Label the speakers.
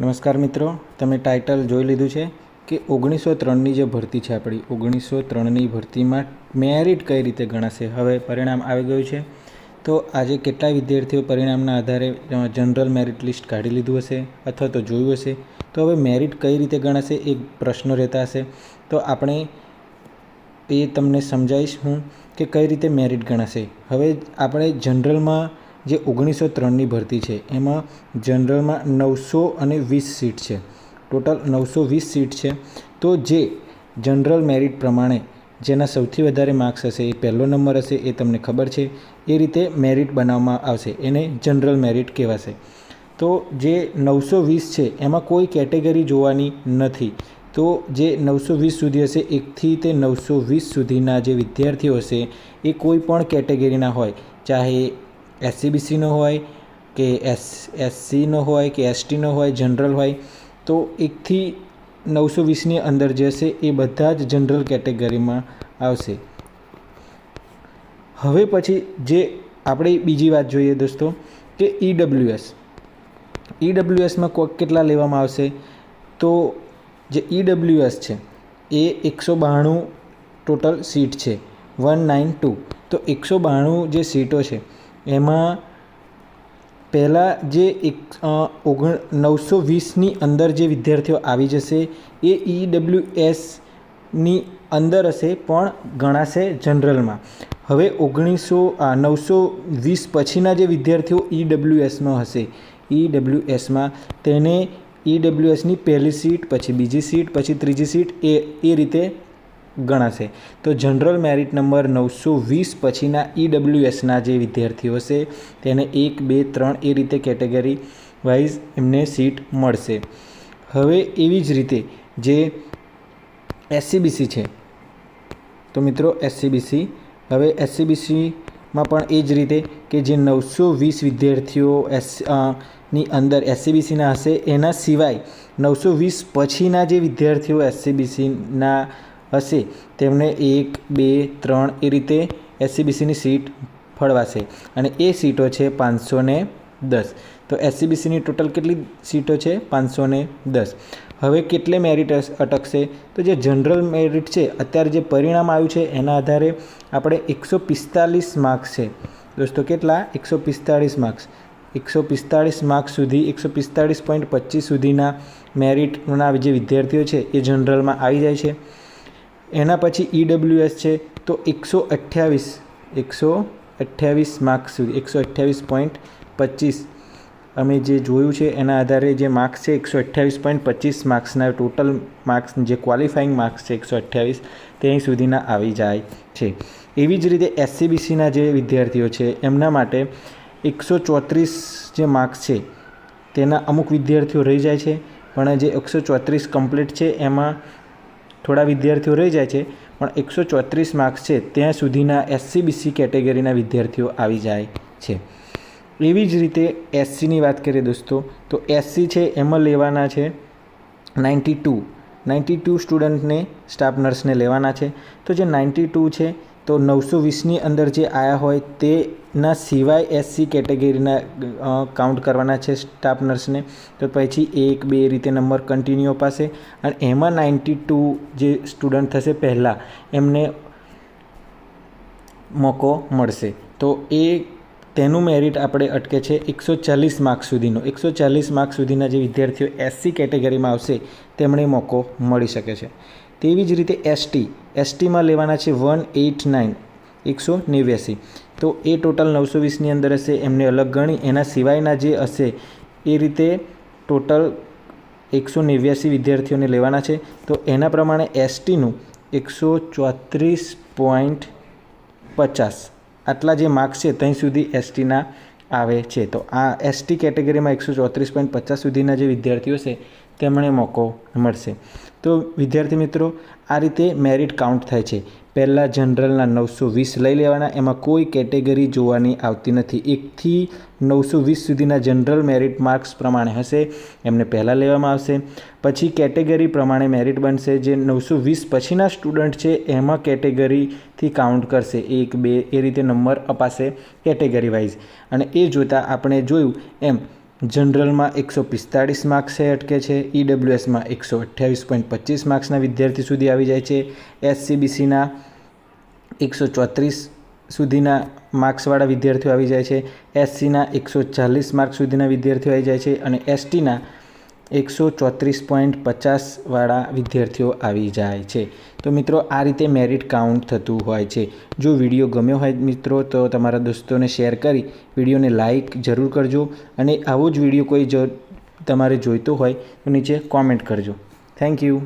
Speaker 1: નમસ્કાર મિત્રો, તમે ટાઇટલ જોઈ લીધું છે કે ઓગણીસો ત્રણની જે ભરતી છે આપણી, ઓગણીસો ત્રણની ભરતીમાં મેરિટ કઈ રીતે ગણાશે? હવે પરિણામ આવી ગયું છે. તો આજે કેટલા વિદ્યાર્થીઓ પરિણામના આધારે જનરલ મેરિટ લિસ્ટ કાઢી લીધું હશે અથવા તો જોયું હશે. તો હવે મેરિટ કઈ રીતે ગણાશે એ પ્રશ્નો રહેતા હશે. તો આપણે એ તમને સમજાવીશ હું કે કઈ રીતે મેરિટ ગણાશે. હવે આપણે જનરલમાં જે ઓગણીસો ત્રણની ભરતી છે. એમાં જનરલમાં નવસો અને વીસ સીટ છે. ટોટલ નવસો વીસ સીટ છે. તો જે જનરલ મેરિટ પ્રમાણે જેના સૌથી વધારે માર્ક્સ હશે, એ પહેલો નંબર હશે, એ તમને ખબર છે. એ રીતે મેરિટ બનાવવામાં આવશે. એને જનરલ મેરિટ કહેવાશે. તો જે નવસો વીસ છે, એમાં કોઈ કેટેગરી જોવાની નથી. તો જે નવસો વીસ સુધી હશે, એકથી તે નવસો વીસ સુધીના જે વિદ્યાર્થીઓ હશે, એ કોઈ પણ કેટેગરીના હોય. ચાહે એસસીબીસીનો હોય કે એસ એસસીનો હોય કે એસટીનો હોય જનરલ હોય, તો એકથી નવસો વીસની અંદર જે હશે એ બધા જ જનરલ કેટેગરીમાં આવશે. હવે પછી જે આપણે બીજી વાત જોઈએ દોસ્તો, કે ઈડબ્લ્યુએસ ઈડબ્લ્યુએસમાં કોક કેટલા લેવામાં આવશે? તો જે ઈડબ્લ્યુએસ છે, એ એકસો બાણું ટોટલ સીટ છે વન નાઇન ટુ તો એકસો બાણું જે સીટો છે એમાં પહેલાં જે એક ઓગણ, નવસો વીસની અંદર જે વિદ્યાર્થીઓ આવી જશે, એ ઈડબ્લ્યુ એસની અંદર હશે, પણ ગણાશે જનરલમાં. હવે ઓગણીસો નવસો વીસ પછીના જે વિદ્યાર્થીઓ ઈડબ્લ્યુ એસમાં હશે. ઈડબ્લ્યુ એસમાં તેને ઈડબ્લ્યુ એસની પહેલી સીટ, પછી બીજી સીટ, પછી ત્રીજી સીટ, એ એ રીતે ગણાશે. તો જનરલ મેરિટ નંબર નવસો વીસ પછીના ઈડબ્લ્યુએસના જે વિદ્યાર્થીઓ હશે, તેને એક, બે, ત્રણ એ રીતે કેટેગરી વાઇઝ એમને સીટ મળશે. હવે એવી જ રીતે જે એસસીબીસી છે, તો મિત્રો એસસીબીસી હવે એસસીબીસીમાં પણ એ જ રીતે કે જે નવસો વીસ વિદ્યાર્થીઓ એસની અંદર એસસીબીસીના હશે, એના સિવાય નવસો વીસ પછીના જે વિદ્યાર્થીઓ એસસીબીસીના હશે. તેમને એક, બે, ત્રણ એ રીતે એસસીબીસીની સીટ ફળવાશે. અને એ સીટો છે પાંચસો ને દસ. તો એસસીબીસીની ટોટલ કેટલી સીટો છે? પાંચસો ને દસ. હવે કેટલે મેરિટ અટકશે? તો જે જનરલ મેરિટ છે, અત્યારે જે પરિણામ આવ્યું છે, એના આધારે આપણે એકસો પિસ્તાલીસ માર્ક્સ છે. દોસ્તો, કેટલા? એકસો પિસ્તાળીસ માર્ક્સ. એકસો પિસ્તાળીસ માર્ક્સ સુધી, એકસો પિસ્તાળીસ પોઈન્ટ પચીસ સુધીના મેરિટના જે વિદ્યાર્થીઓ છે, એ જનરલમાં આવી જાય છે. એના પછી ઈડબ્લ્યુએસ છે, તો એકસો અઠ્યાવીસ એકસો અઠ્યાવીસ માર્ક્સ સુધી, એકસો અઠ્યાવીસ પોઈન્ટ પચીસ. અમે જે જોયું છે, એના આધારે જે માર્ક્સ છે, એકસો અઠ્યાવીસ પોઈન્ટ પચીસ માર્ક્સના ટોટલ માર્ક્સ જે ક્વોલિફાઈંગ માર્ક્સ છે, એકસો અઠ્યાવીસ, તે સુધીના આવી જાય છે. એવી જ રીતે એસસીબીસીના જે વિદ્યાર્થીઓ છે, એમના માટે એકસો ચોત્રીસ જે માર્ક્સ છે, તેના અમુક વિદ્યાર્થીઓ રહી જાય છે, પણ જે એકસો ચોત્રીસ કમ્પ્લીટ છે, એમાં થોડા વિદ્યાર્થીઓ રહી જાય છે, પણ એકસો ચોત્રીસ માર્ક્સ છે, ત્યાં સુધીના એસસીબીસી કેટેગરીના વિદ્યાર્થીઓ આવી જાય છે. એવી જ રીતે એસસીની વાત કરીએ દોસ્તો, તો એસસી છે, એમાં લેવાના છે નાઇન્ટી ટુ. નાઇન્ટી ટુ સ્ટુડન્ટને, સ્ટાફ નર્સને લેવાના છે. તો જે નાઇન્ટી ટુ છે, તો નવસો વીસની અંદર જે આવ્યા હોય તેના સિવાય એસસી કેટેગરીના કાઉન્ટ કરવાના છે સ્ટાફ નર્સને તો પછી એક, બે રીતે નંબર કન્ટિન્યુ અપાશે. અને એમાં નાઇન્ટી ટુ જે સ્ટુડન્ટ થશે પહેલાં, એમને મોકો મળશે. તો એ, તેનું મેરિટ આપણે અટકે છે એકસો ચાલીસ માર્ક સુધીનો. એકસો ચાલીસ માર્ક સુધીના જે વિદ્યાર્થીઓ એસસી કેટેગરીમાં આવશે, તેમણે મોકો મળી શકે છે. તેવી જ રીતે એસટી એસટીમાં લેવાના છે વન એટ નાઇન એકસો નેવ્યાસી. તો એ ટોટલ નવસો વીસની અંદર હશે, એમને અલગ ગણી. એના સિવાયના જે હશે, એ રીતે ટોટલ એકસો નેવ્યાસી વિદ્યાર્થીઓને લેવાના છે. તો એના પ્રમાણે એસટીનું એકસો ચોત્રીસ પોઈન્ટ પચાસ. આટલા જે માર્ક્સ છે, ત્યાં સુધી એસટીના આવે છે. તો આ એસટી કેટેગરીમાં એકસો ચોત્રીસ પોઈન્ટ પચાસ સુધીના જે વિદ્યાર્થીઓ છે તેમણે મોકો મળશે. તો વિદ્યાર્થી મિત્રો, આ રીતે મેરિટ કાઉન્ટ થાય છે. પહેલાં જનરલના નવસો વીસ લઈ લેવાના, એમાં કોઈ કેટેગરી જોવાની આવતી નથી. એકથી નવસો વીસ સુધીના જનરલ મેરિટ માર્ક્સ પ્રમાણે હશે, એમને પહેલાં લેવામાં આવશે. પછી કેટેગરી પ્રમાણે મેરિટ બનશે, જે નવસો વીસ પછીના સ્ટુડન્ટ છે, એમાં કેટેગરીથી કાઉન્ટ કરશે. એક, બે, એ રીતે નંબર અપાશે કેટેગરી વાઇઝ અને એ જોતાં આપણે જોયું એમ જનરલમાં એકસો પિસ્તાળીસ માર્ક્સે અટકે છે. ઈડબ્લ્યુએસમાં એકસો અઠ્યાવીસ પોઈન્ટ પચીસ માર્ક્સના વિદ્યાર્થી સુધી આવી જાય છે. એસસીબીસીના એકસો ચોત્રીસ સુધીના માર્ક્સવાળા વિદ્યાર્થીઓ આવી જાય છે. એસસીના એકસો ચાલીસ માર્ક્સ સુધીના વિદ્યાર્થીઓ આવી જાય છે. અને એસટીના એકસો ચોત્રીસ પોઈન્ટ પચાસવાળા વિદ્યાર્થીઓ આવી જાય છે. તો મિત્રો, આ રીતે મેરિટ કાઉન્ટ થતું હોય છે. જો વીડિયો ગમ્યો હોય મિત્રો, તો તમારા દોસ્તોને શેર કરી વિડીયોને લાઇક જરૂર કરજો અને આવો જ વીડિયો કોઈ જ તમારે જોઈતો હોય તો નીચે કોમેન્ટ કરજો. Thank you